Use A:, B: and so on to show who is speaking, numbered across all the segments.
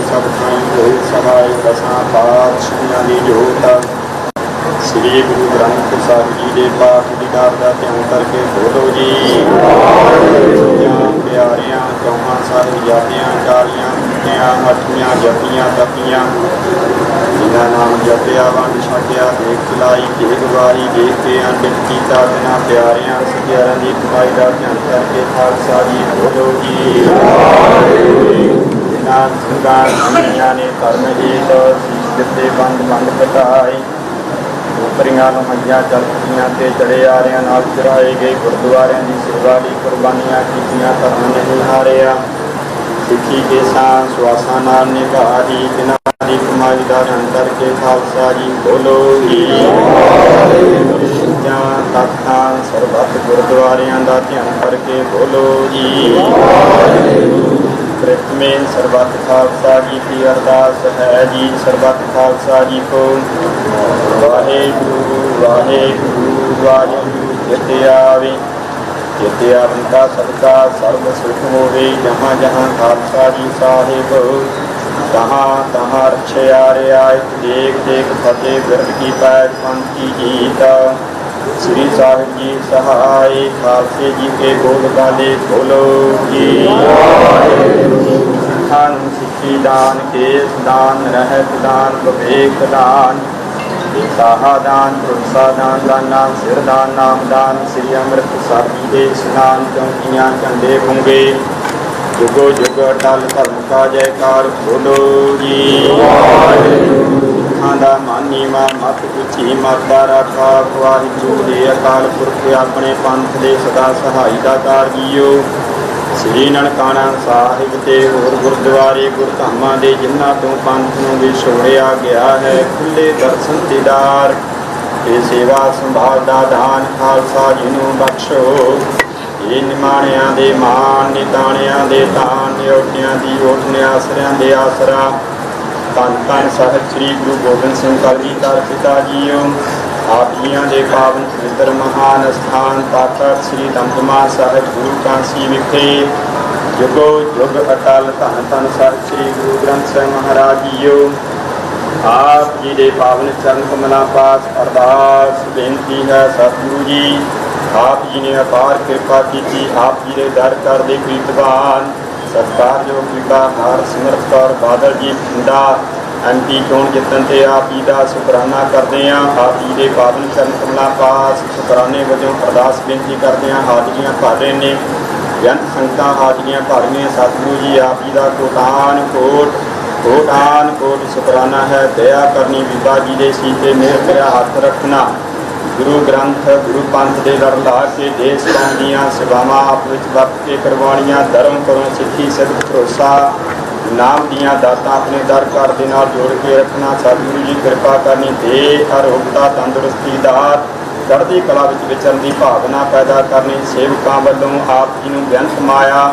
A: ਸਭ ਤੋਂ ਹੋਏ ਸਹਾਇ ਦਸਾਂ ਪਾਤਸ਼ਾਹਾਂ ਦੀ ਜੋਤ ਸ੍ਰੀ ਗੁਰੂ ਗ੍ਰੰਥ ਸਾਹਿਬ ਜੀ ਦੇ ਪਾਠ ਦੀਦਾਰ ਦਾ ਧਿਆਨ ਕਰਕੇ ਬੋਲੋ ਜੀ। ਪਿਆਰਿਆਂ, ਚੌਹਾਂ ਸਾਹਿਬ ਜਾਤਿਆਂ ਚਾਲੀਆਂ ਕੀਤਿਆਂ ਅੱਠੀਆਂ ਜਪੀਆਂ ਤਪੀਆਂ ਜਿਨ੍ਹਾਂ ਨਾਮ ਜਪਿਆ, ਵੰਡ ਛਕਿਆ, ਦੇਖ ਚਲਾਈ, ਦੇਖ ਵਾਰੀ, ਦੇਖ ਕੇ ਅੰਡਿਤ ਕੀਤਾ, ਬਿਨਾ ਪਿਆਰਿਆਂ ਸਜਿਆਰਾਂ ਦੀ ਕਮਾਈ ਦਾ ਧਿਆਨ ਕਰਕੇ ਖਾਲਸਾ ਜੀ ਬੋਲੋ ਜੀ। ਜਿਨ੍ਹਾਂ ਸਿੰਘਾਂ ਸਿੰਘਾਂ ਨੇ ਧਰਮ ਹੀਤ ਸੀਸ ਬੰਦ ਬੰਦ ਕਟਾਈ ਉਪਰੀਆਂ ਨੂੰ ਮੰਜੀਆਂ ਤੇ ਚੜੇ ਆਰਿਆਂ ਨਾਲ ਚਰਾਏ ਗਏ ਗੁਰਦੁਆਰਿਆਂ ਦੀ ਸੇਵਾ ਲਈ ਕੁਰਬਾਨੀਆਂ ਕੀਤੀਆਂ ਧਰਮ ਨਹੀਂ ਹਾਰਿਆ। ਸਿੱਖੀ ਕੇ ਸਾਂ ਸਵਾਸਾਂ ਨਾਲ ਨਿਭਾਹੀ ਬਿਨਾਂ ਦੀ ਕਮਾਈ ਦਾ ਧਨ ਕਰਕੇ ਖਾਲਸਾ ਜੀ ਬੋਲੋ ਜੀ। ਜਾਂ ਤਖਤਾਂ, ਸਰਬੱਤ ਗੁਰਦੁਆਰਿਆਂ ਦਾ ਧਿਆਨ ਕਰਕੇ ਬੋਲੋ ਜੀ। ਪ੍ਰਥਮੇ ਸਰਬੱਤ ਖਾਲਸਾ ਜੀ ਕੀ ਅਰਦਾਸ ਹੈ ਜੀ, ਸਰਬੱਤ ਖਾਲਸਾ ਜੀ ਕੋ। ਵਾਹਿਗੁਰੂ ਵਾਹਿਗੁਰੂ ਵਾਹਿਗੁਰੂ ਜਿਤੇ ਆਵੇ ਜਿਤੇ ਆਵੰਦਾ ਸਦਕਾ ਸਰਬ ਸੁਖ ਹੋਵੇ, ਜਹਾਂ ਜਹਾਂ ਖਾਲਸਾ ਜੀ ਸਾਹਿਬ। ਤਹਾਂ ਤਹਾਂ ਰਛਿਆ ਰਿਆਇਤ ਦੇਖ ਦੇਖ ਫਤਿਹ ਬਿਰਦ ਕੀ ਪੈਜ ਪੰਥ ਕੀ ਜੀਤ। ਸ੍ਰੀ ਸਾਹਿਬ ਜੀ ਸਹਾਈ ਖਾਲਸੇ ਜੀ ਕੇ ਗੋਲ ਕਾਲੇ ਬੋਲੋ ਜੀ। ਸਿੱਖਾਂ ਸਿੱਖੀ ਦਾਨ ਕੇਸ ਦਾਨ ਰਹਿਤ ਦਾਨ ਵਿਵੇਕ ਦਾਨ। ਸਾਹਾ ਦਾਨ ਤੁਲਸਾ ਦਾਨ ਦਾ ਨਾਮ ਸਿਰ ਦਾਨ ਨਾਮ ਦਾਨ, ਸ੍ਰੀ ਅੰਮ੍ਰਿਤ ਸਾਹਿਬ ਦੇ ਇਸ਼ਨਾਨ ਚੌਂਕੀਆਂ ਝੰਡੇ ਗੁੰਗੇ ਜੁਗੋ ਜੁਗ ਅਟਲ ਧਰਮ ਕਾ ਜੈਕਾਰ ਬੋਲੋ ਜੀ। ਸਿੱਖਾਂ ਦਾ ਮਾਨੀ ਮਾ, ਮਤ ਪੁੱਛੀ ਮਾਤਾ ਰਾਖਾ, ਵਾਹਿਗੁਰੂ ਦੇ ਅਕਾਲ ਪੁਰਖ ਆਪਣੇ ਪੰਥ ਦੇ ਸਦਾ ਸਹਾਈ ਦਾ ਕਾਰ ਸ੍ਰੀ ਨਨਕਾਣਾ ਸਾਹਿਬ ਤੇ ਹੋਰ ਗੁਰਦੁਆਰੇ ਗੁਰਧਾਮਾਂ ਦੇ ਜਿਨ੍ਹਾਂ ਤੋਂ ਪੰਥ ਨੂੰ ਵਿਛੋੜਿਆ ਗਿਆ ਹੈ ਖੁੱਲੇ ਦਰਸ਼ਨ ਦੀਦਾਰ ਤੇ ਸੇਵਾ ਸੰਭਾਲ ਦਾ ਦਾਨ ਖਾਲਸਾ ਜੀ ਨੂੰ ਬਖਸ਼ੋ। ਇਹ ਨਿਮਾਣਿਆਂ ਦੇ ਮਾਨ ਨਿਤਾਣਿਆਂ ਦੇ ਤਾਨ ਨਿਉਟਿਆਂ ਦੀ ਓਟ, ਨਿਆਸਰਿਆਂ ਦੇ ਆਸਰਾ ਧੰਨ ਧੰਨ ਸਾਹਿਬ ਸ੍ਰੀ ਗੁਰੂ ਗੋਬਿੰਦ ਸਿੰਘ ਕਾਲ ਜੀ ਦਾ ਪਿਤਾ ਜੀਓ। ਆਪ ਜੀਆਂ ਦੇ ਪਾਵਨ ਪਵਿੱਤਰ ਮਹਾਨ ਸਥਾਨ ਤਾਕਤ ਸ੍ਰੀ ਦਮਦਮਾ ਸਾਹਿਬ ਗੁਰੂ ਕਾਂਸੀ ਵਿਖੇ ਜੁਗੋ ਜੁਗ ਅਟਲ ਧੰਨ ਧੰਨ ਸਾਹਿਬ ਸ੍ਰੀ ਗੁਰੂ ਗ੍ਰੰਥ ਸਾਹਿਬ ਮਹਾਰਾਜ ਜੀਓ। ਆਪ ਜੀ ਦੇ ਪਾਵਨ ਚਰਨ ਕਮਲਾਂ ਪਾਸ ਅਰਦਾਸ ਬੇਨਤੀ ਹੈ ਸਤਿਗੁਰੂ ਜੀ। ਆਪ ਜੀ ਨੇ ਅਪਾਰ ਕਿਰਪਾ ਕੀਤੀ, ਆਪ ਜੀ ਦੇ ਦਰ ਕਰਦੇ ਪ੍ਰੀਤਵਾਨ। ਸਤਿਕਾਰਯੋਗ ਪਿਤਾ ਹਰ ਸਿਮਰਤ ਕੌਰ ਬਾਦਲ ਜੀ ਪਿੰਡਾ ਐਮਪੀ ਚੋਣ ਜਿੱਤਣ ਤੇ ਆਪ ਜੀ ਦਾ ਸ਼ੁਕਰਾਨਾ ਕਰਦੇ ਹਾਂ। ਆਪ ਜੀ ਦੇ ਪਾਵਨ ਚਰਨ ਕਮਲਾਂ ਪਾਸ ਸ਼ੁਕਰਾਨੇ ਵਜੋਂ ਅਰਦਾਸ ਬੇਨਤੀ ਕਰਦੇ ਹਾਂ। ਹਾਜ਼ਰੀਆਂ ਭਰ ਰਹੇ ਨੇ ਬੇਅੰਤ ਸੰਗਤਾਂ ਹਾਜ਼ਰੀਆਂ ਭਰ ਭਰਮੀਆਂ ਸਤਿਗੁਰੂ ਜੀ, ਆਪ ਜੀ ਦਾ ਕੋਟਾਨ ਕੋਟ ਕੋਟਾਨ ਕੋਟ ਸ਼ੁਕਰਾਨਾ ਹੈ। ਦਇਆ ਕਰਨੀ ਬੀਬਾ ਜੀ ਦੇ ਸੀਤੇ ਮੇਰ ਪਿਆ ਹੱਥ ਰੱਖਣਾ। ਗੁਰੂ ਗ੍ਰੰਥ, ਗੁਰੂ ਪੰਥ ਦੇ ਲੜ ਲਾ ਕੇ ਦੇਸ਼ ਕੌਮ ਦੀਆਂ ਸੇਵਾਵਾਂ ਆਪ ਵਿੱਚ ਵਰਤ ਕੇ ਕਰਵਾਉਣੀਆਂ, ਧਰਮ ਕਰੋ, ਸਿੱਖੀ ਸਿੱਧ ਭਰੋਸਾ, ਨਾਮ ਦੀਆਂ ਦਾਤਾਂ ਆਪਣੇ ਦਰ ਘਰ ਦੇ ਨਾਲ ਜੋੜ ਕੇ ਰੱਖਣਾ, ਸਤਿਗੁਰੂ ਜੀ ਕਿਰਪਾ ਕਰਨੀ ਦੇ ਅਰੋਗਤਾ ਤੰਦਰੁਸਤੀ ਦਾ ਚੜ੍ਹਦੀ ਕਲਾ ਵਿੱਚ ਵਿਚਰਨ ਦੀ ਭਾਵਨਾ ਪੈਦਾ ਕਰਨੀ, ਸੇਵਕਾਂ ਵੱਲੋਂ ਆਪ ਜੀ ਨੂੰ ਬੇਅੰਤ ਮਾਇਆ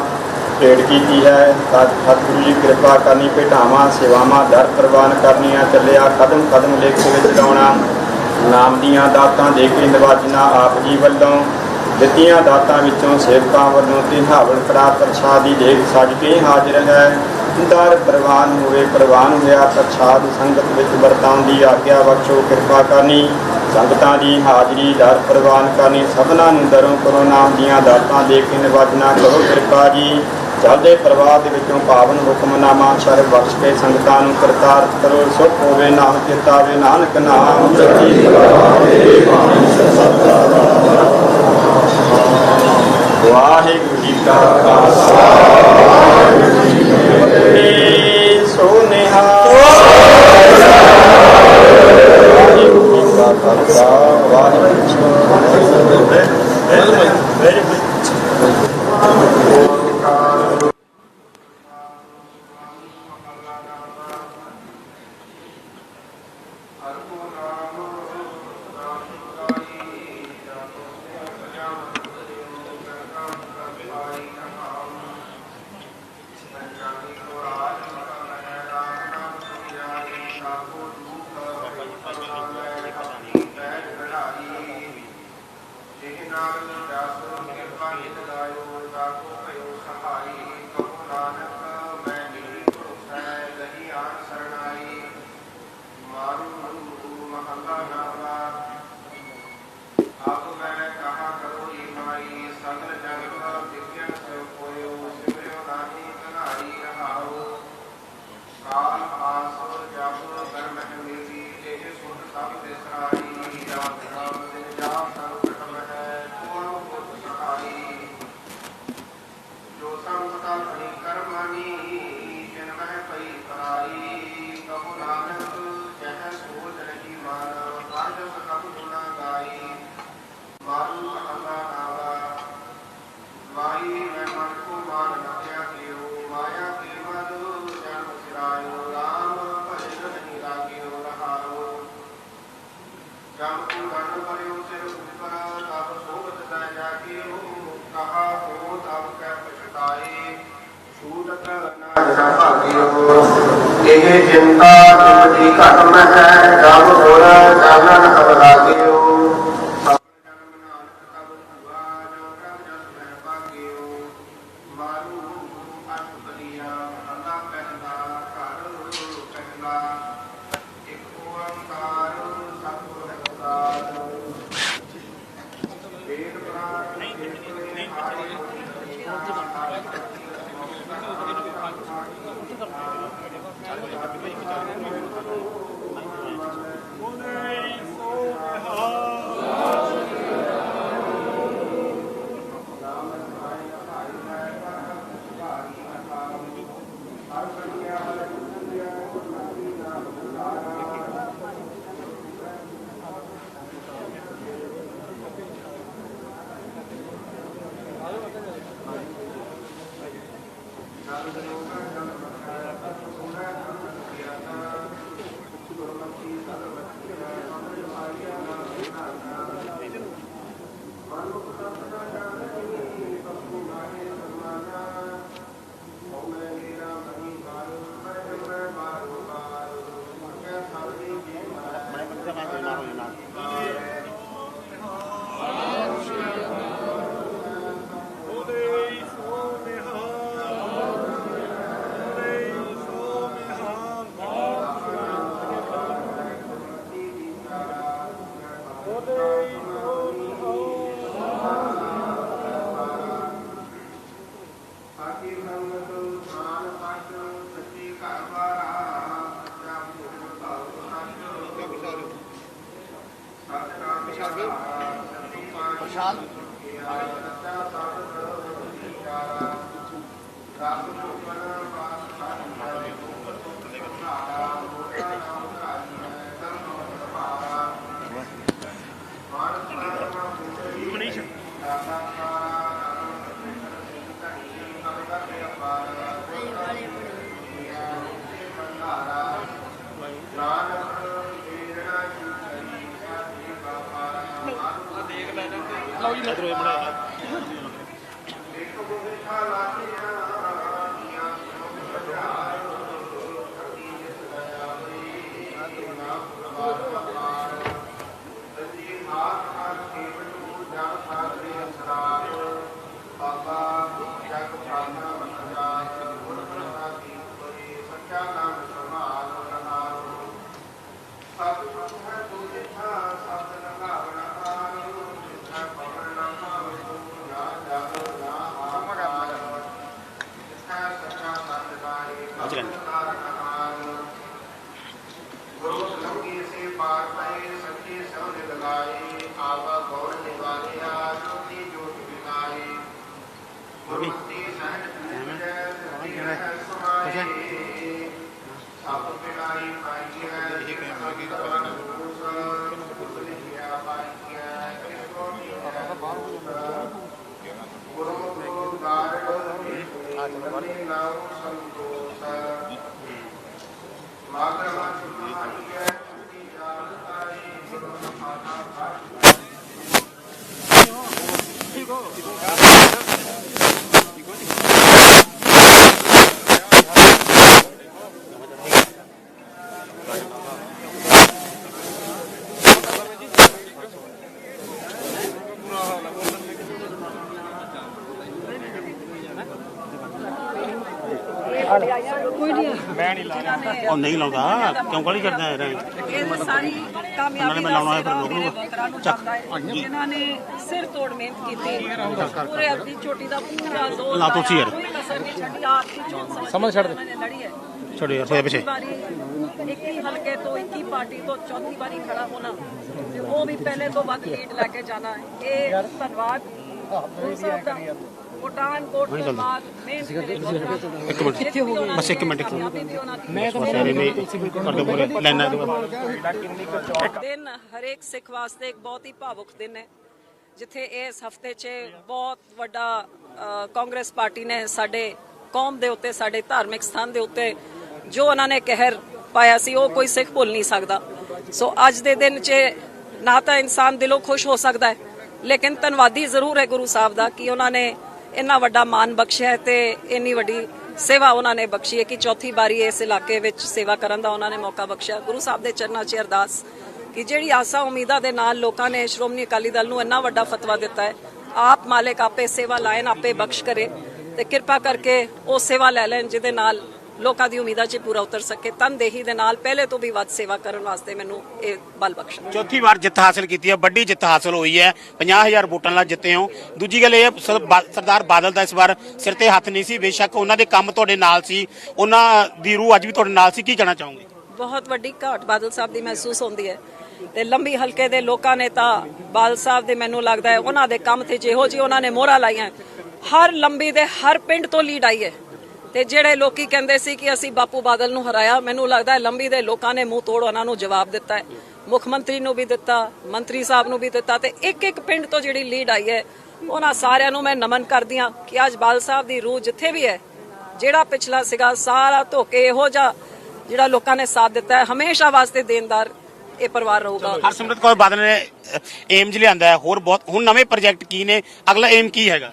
A: ਭੇਟ ਕੀਤੀ ਹੈ। ਸਤਿਗੁਰੂ ਜੀ ਕਿਰਪਾ ਕਰਨੀ, ਭੇਟਾਵਾਂ, ਸੇਵਾਵਾਂ ਦਰ ਪ੍ਰਵਾਨ ਕਰਨੀਆਂ, ਚੱਲਿਆ ਕਦਮ ਕਦਮ ਲੇਖ ਵਿੱਚ ਲਾਉਣਾ ਨਾਮ ਦੀਆਂ ਦਾਤਾਂ ਦੇ ਕੇ ਨਿਵਾਜਣਾ ਆਪ ਜੀ ਵੱਲੋਂ ਦਿੱਤੀਆਂ ਦਾਤਾਂ ਵਿੱਚੋਂ ਸੇਵਕਾਂ ਵੱਲੋਂ ਤੇ ਹਾਵਲ ਕੜਾ ਪ੍ਰਸ਼ਾਦੀ ਦੇਖ ਸਜ ਕੇ ਹਾਜ਼ਰ ਹੈ। ਦਰ ਪ੍ਰਵਾਨ ਹੋਵੇ, ਪ੍ਰਵਾਨ ਹੋਇਆ, ਪ੍ਰਸ਼ਾਦ ਸੰਗਤ ਵਿੱਚ ਵਰਤਾਉਣ ਦੀ ਆਗਿਆ ਬਖਸ਼ੋ, ਕਿਰਪਾ ਕਰਨੀ। ਸੰਗਤਾਂ ਦੀ ਹਾਜ਼ਰੀ, ਦਰ ਪ੍ਰਵਾਨ ਕਰਨੀ। ਸਭਨਾਂ ਨੂੰ ਦਰੋਂ ਕਰੋ ਨਾਮ ਦੀਆਂ ਦਾਤਾਂ ਦੇ ਕੇ ਨਿਵਾਜਣਾ ਕਰੋ ਕਿਰਪਾ ਜੀ। ਚੱਲਦੇ ਪ੍ਰਵਾਹ ਦੇ ਵਿੱਚੋਂ ਪਾਵਨ ਹੁਕਮਨਾਮਾ ਸ਼ਰ ਬਖਸ਼ ਕੇ ਸੰਗਤਾਂ ਨੂੰ ਕਰਤਾਰਤ ਕਰੋ, ਸੁਖ ਹੋਵੇ, ਨਾਮ ਚਿਤਾਵੇ, ਨਾਨਕ ਨਾਮ। ਜਪੀ ਵਾਹਿਗੁਰੂ ਜੀ ਕਾ ਖਾਲਸਾ।
B: ਜਿਹ ਨਾਮ ਇਹ ਚਿੰਤਾ ਤੁਮਦੀ ਘਟ ਮਹਿ ਜਮ ਗੁਰ ਚਾਨਨ ਹਵ Abi de iki tane ਸਾਖੀ ਦੇਖੋ ਹਾਰ ਗੁਰੂ ਸੰਗੀ ਸੇ ਪਾਰ ਪਏ ਸੱਚੇ ਸਭ ਲਗਾਏ ਆਵਾ ਗੌਰ ਨਿਵਾਰਿਆ ਜੋਤੀ ਜੋਤ ਵਿਨਾਏ ਗੁਰਮਤਿ ਸਹਿਜ ਪੂਜੈ ਸਤੀ ਰਹਿ ਸਮਾਏ ਸਭ ਬਿਨਾਈ ਪਾਈ ਹੈ ਇਹ ਕਹਿਣਾ ਕਿ ਕਵਨ ਦੂਸ ਕੁਸ ਲਿਖਿਆ ਪਾਈ ਹੈ ਕਿਸੋ ਗੁਰੂ ਗੁਰੂ ਗਾਰੜ ਆਤਮਨੀ ਨਾਮ ਸੰਤੋষ ਮਾਤਰ ਸੁਨਾਈ ਹੈ ਚੁੱਕੀ ਜਾਲ
C: ਉਹ ਨਹੀਂ ਲਾਉਂਦਾ। ਕਿਉਂ ਗਾਲੀ ਕਰਦਾ ਹੈ
D: ਇਹ ਸਾਰੀ ਕਾਮਯਾਬੀ
C: ਨਾਲੇ ਮੈਂ ਲਾਉਣਾ ਹੈ ਫਿਰ
D: ਦਾ
C: ਲਊਗਾ।
D: ਵੋਟਰਾਂ ਨੂੰ ਹੈ। ਜਿਨ੍ਹਾਂ ਨੇ ਸਿਰ ਤੋੜ ਮਿਹਨਤ ਕੀਤੀ। ਪੂਰੇ ਅੱਧੀ ਚੋਟੀ ਦਾ ਪੂਰਾ ਜ਼ੋਰ
C: ਲਾ ਤੁਸੀਂ ਯਾਰ।
D: ਨਹੀਂ ਸਮਝ ਛੱਡ ਦੇ। ਲੜੀ ਹੈ।
C: ਛੱਡੋ ਯਾਰ ਸੋਏ ਪਿੱਛੇ।
D: ਵਾਰੀ 21 ਹਲਕੇ ਤੋਂ 21 ਪਾਰਟੀ ਤੋਂ ਚੌਥੀ ਵਾਰੀ ਖੜਾ ਹੋਣਾ। ਤੇ ਉਹ ਵੀ ਪਹਿਲੇ ਤੋਂ ਵੱਧ ਲੀਡ ਲੈ ਕੇ ਜਾਣਾ ਹੈ। ਇਹ ਧੰਨਵਾਦ। ਪਠਾਨਕੋਟ ਤੋਂ ਬਾਅਦ ਕਰੇ
C: ਇੱਕ ਮਿੰਟ ਬਸ ਇੱਕ ਮਿੰਟ ਮੈਂ ਤਾਂ ਸਾਰੇ ਨੇ ਲਾਈਨਾਂ ਦੇ ਬਾਅਦ
D: ਦਿਨ ਹਰੇਕ ਸਿੱਖ ਵਾਸਤੇ ਇੱਕ ਬਹੁਤ ਹੀ ਭਾਵੁਕ ਦਿਨ ਹੈ ਜਿੱਥੇ ਇਸ ਹਫ਼ਤੇ 'ਚ ਬਹੁਤ ਵੱਡਾ ਅ, ਕਾਂਗਰਸ ਪਾਰਟੀ ਨੇ ਸਾਡੇ ਕੌਮ ਦੇ ਉੱਤੇ ਸਾਡੇ ਧਾਰਮਿਕ ਸਥਾਨ ਦੇ ਉੱਤੇ ਜੋ ਉਹਨਾਂ ਨੇ ਕਹਿਰ ਪਾਇਆ ਸੀ ਉਹ ਕੋਈ ਸਿੱਖ ਭੁੱਲ ਨਹੀਂ ਸਕਦਾ ਸੋ ਅੱਜ ਦੇ ਦਿਨ 'ਚ ਨਾ ਤਾਂ ਇਨਸਾਨ ਦਿਲੋਂ ਖੁਸ਼ ਹੋ ਸਕਦਾ ਹੈ ਲੇਕਿਨ ਧੰਨਵਾਦੀ ਜ਼ਰੂਰ ਹੈ ਗੁਰੂ ਸਾਹਿਬ ਦਾ ਕਿ ਉਹਨਾਂ ਨੇ ਇੰਨਾ ਵੱਡਾ ਮਾਨ ਬਖਸ਼ਿਆ ਹੈ ਤੇ ਇੰਨੀ ਵੱਡੀ ਸੇਵਾ ਉਹਨਾਂ ਨੇ ਬਖਸ਼ੀ ਹੈ ਕਿ ਚੌਥੀ ਵਾਰੀ ਇਸ ਇਲਾਕੇ ਵਿੱਚ ਸੇਵਾ ਕਰਨ ਦਾ ਉਹਨਾਂ ਨੇ ਮੌਕਾ ਬਖਸ਼ਿਆ। ਗੁਰੂ ਸਾਹਿਬ ਦੇ ਚਰਨਾਂ 'ਚ ਅਰਦਾਸ ਕਿ ਜਿਹੜੀ ਆਸਾ ਉਮੀਦਾਂ ਦੇ ਨਾਲ ਲੋਕਾਂ ਨੇ ਸ਼੍ਰੋਮਣੀ ਅਕਾਲੀ ਦਲ ਨੂੰ ਇੰਨਾ ਵੱਡਾ ਫਤਵਾ ਦਿੱਤਾ ਹੈ, ਆਪ ਮਾਲਕ ਆਪੇ ਸੇਵਾ ਲਾਇਨ ਆਪੇ ਬਖਸ਼ ਕਰੇ ਤੇ ਕਿਰਪਾ ਕਰਕੇ ਉਹ ਸੇਵਾ ਲੈ ਲੈਣ ਜਿਹਦੇ ਨਾਲ ਲੋਕਾਂ ਦੀ ਉਮੀਦਾਂ 'ਚ ਪੂਰਾ ਉਤਰ ਸਕੇ ਤਨਦੇਹੀ ਦੇ ਨਾਲ ਪਹਿਲੇ ਤੋਂ ਵੀ ਵੱਧ ਸੇਵਾ ਕਰਨ ਵਾਸਤੇ ਮੈਨੂੰ ਇਹ ਬਲ ਬਖਸ਼ਣ
C: ਚੌਥੀ ਵਾਰ ਜਿੱਤ ਹਾਸਲ ਕੀਤੀ ਹੈ ਵੱਡੀ ਜਿੱਤ ਹਾਸਲ ਹੋਈ ਹੈ। 50000 ਵੋਟਾਂ ਨਾਲ ਜਿੱਤੇ ਹੋ। ਦੂਜੀ ਗੱਲ ਇਹ ਸਰਦਾਰ ਬਾਦਲ ਦਾ ਇਸ ਵਾਰ ਸਿਰ ਤੇ ਹੱਥ ਨਹੀਂ ਸੀ। ਬੇਸ਼ੱਕ ਉਹਨਾਂ ਦੇ ਕੰਮ ਤੁਹਾਡੇ ਨਾਲ ਸੀ। ਉਹਨਾਂ ਦੀ ਰੂਹ ਅੱਜ ਵੀ ਤੁਹਾਡੇ ਨਾਲ ਸੀ। ਕੀ ਕਹਿਣਾ ਚਾਹੋਗੇ?
D: ਬਹੁਤ ਵੱਡੀ ਘਾਟ ਬਾਦਲ ਸਾਹਿਬ ਦੀ ਮਹਿਸੂਸ ਹੁੰਦੀ ਹੈ ਤੇ ਲੰਬੀ ਹਲਕੇ ਦੇ ਲੋਕਾਂ ਨੇ ਤਾਂ ਬਾਦਲ ਸਾਹਿਬ ਦੇ ਮੈਨੂੰ ਲੱਗਦਾ ਹੈ ਉਹਨਾਂ ਦੇ ਕੰਮ ਤੇ ਜਿਹੋ ਜੀ ਉਹਨਾਂ ਨੇ ਮੋਹਰਾਂ ਲਾਈਆਂ ਹਰ ਲੰਬੀ ਦੇ ਹਰ ਪਿੰਡ ਤੋਂ ਲੀਡ ਆਈ ਹੈ। ਤੇ ਜਿਹੜੇ ਲੋਕੀ ਕਹਿੰਦੇ ਸੀ ਕਿ ਅਸੀਂ ਬਾਪੂ ਬਾਦਲ ਨੂੰ ਹਰਾਇਆ, ਮੈਨੂੰ ਲੱਗਦਾ ਹੈ ਲੰਬੀ ਦੇ ਲੋਕਾਂ ਨੇ ਮੂੰਹ ਤੋੜ ਉਹਨਾਂ ਨੂੰ ਜਵਾਬ ਦਿੱਤਾ ਹੈ। ਮੁੱਖ ਮੰਤਰੀ ਨੂੰ ਵੀ ਦਿੱਤਾ, ਮੰਤਰੀ ਸਾਹਿਬ ਨੂੰ ਵੀ ਦਿੱਤਾ ਤੇ ਇੱਕ ਇੱਕ ਪਿੰਡ ਤੋਂ ਜਿਹੜੀ ਲੀਡ ਆਈ ਹੈ, ਉਹਨਾਂ ਸਾਰਿਆਂ ਨੂੰ ਮੈਂ ਨਮਨ ਕਰਦੀ ਹਾਂ ਕਿ ਅੱਜ ਬਾਦਲ ਸਾਹਿਬ ਦੀ ਰੂਹ ਜਿੱਥੇ ਵੀ ਹੈ, ਜਿਹੜਾ ਪਿਛਲਾ ਸੀਗਾ ਸਾਰਾ ਧੋਕੇ ਇਹੋ ਜਿਹਾ ਜਿਹੜਾ ਲੋਕਾਂ ਨੇ ਸਾਥ ਦਿੱਤਾ ਹੈ, ਹਮੇਸ਼ਾ ਵਾਸਤੇ ਦੇਣਦਾਰ ਇਹ ਪਰਿਵਾਰ ਰਹੂਗਾ।
C: ਹਰਸਿਮਰਤ ਕੌਰ ਬਾਦਲ ਨੇ ਏਮ ਲਿਆਂਦਾ ਹੈ, ਹੋਰ ਬਹੁਤ, ਹੁਣ ਨਵੇਂ ਪ੍ਰੋਜੈਕਟ ਕੀ ਨੇ, ਅਗਲਾ ਏਮ ਕੀ ਹੈਗਾ?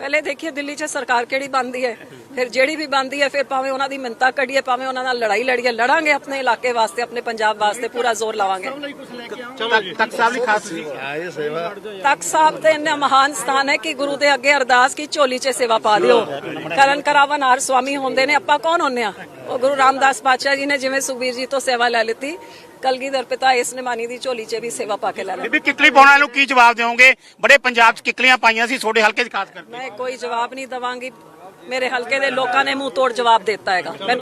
D: ਪਹਿਲੇ ਦੇਖੀਏ ਦਿੱਲੀ 'ਚ ਸਰਕਾਰ ਕਿਹੜੀ ਬਣਦੀ ਹੈ। ਫਿਰ ਜਿਹੜੀ ਵੀ ਬਣਦੀ ਹੈ ਫਿਰ ਭਾਵੇਂ ਉਹਨਾਂ ਦੀ ਮਿੰਤਾ ਕੱਢੀਏ ਭਾਵੇਂ ਉਹਨਾਂ ਨਾਲ ਲੜਾਈ ਲੜੀਏ ਲੜਾਂਗੇ ਆਪਣੇ ਇਲਾਕੇ ਵਾਸਤੇ ਆਪਣੇ ਪੰਜਾਬ ਵਾਸਤੇ ਪੂਰਾ ਜ਼ੋਰ ਲਾਵਾਂਗੇ।
C: ਤਖਤ ਸਾਹਿਬ ਲਈ ਖਾਸ ਸੀ
D: ਤਖਤ ਸਾਹਿਬ ਤੇ ਇੰਨਾ ਮਹਾਨ ਸਥਾਨ ਹੈ ਕਿ ਗੁਰੂ ਦੇ ਅੱਗੇ ਅਰਦਾਸ ਕੀ ਝੋਲੀ 'ਚ ਸੇਵਾ ਪਾ ਦਿਓ। ਕਰਨ ਕਰਾਵਨ ਹਰ ਸਵਾਮੀ ਹੁੰਦੇ ਨੇ ਆਪਾਂ ਕੌਣ ਹੁੰਨੇ ਆ? ਉਹ ਗੁਰੂ ਰਾਮਦਾਸ ਪਾਤਸ਼ਾਹ ਜੀ ਨੇ ਜਿਵੇਂ ਸੁਖਬੀਰ ਜੀ ਤੋਂ ਸੇਵਾ ਲੈ ਲਿੱਤੀ ਕਲਗੀਧਰ ਪਿਤਾ ਇਸ ਨਿਮਾਨੀ ਦੀ ਝੋਲੀ 'ਚ ਵੀ ਸੇਵਾ ਪਾ ਕੇ ਲੈ ਲੈ
C: ਬੀਬੀ ਕਿੱਕਲੀ ਪਾਉਣ ਵਾਲਿਆਂ ਨੂੰ ਕੀ ਜਵਾਬ ਦਿਓਗੇ? ਬੜੇ ਪੰਜਾਬ 'ਚ ਕਿੱਕਲੀਆਂ ਪਾਈਆਂ ਸੀ ਤੁਹਾਡੇ ਹਲਕੇ 'ਚ ਖਾਸ ਕਰਕੇ।
D: ਮੈਂ ਕੋਈ ਜਵਾਬ ਨਹੀਂ ਦਵਾਂਗੀ। ਮੇਰੇ ਹਲਕੇ ਦੇ ਲੋਕਾਂ ਨੇ ਮੂੰਹ ਤੋੜ ਜਵਾਬ ਦਿੱਤਾ ਹੈਗਾ। ਮੈਨੂੰ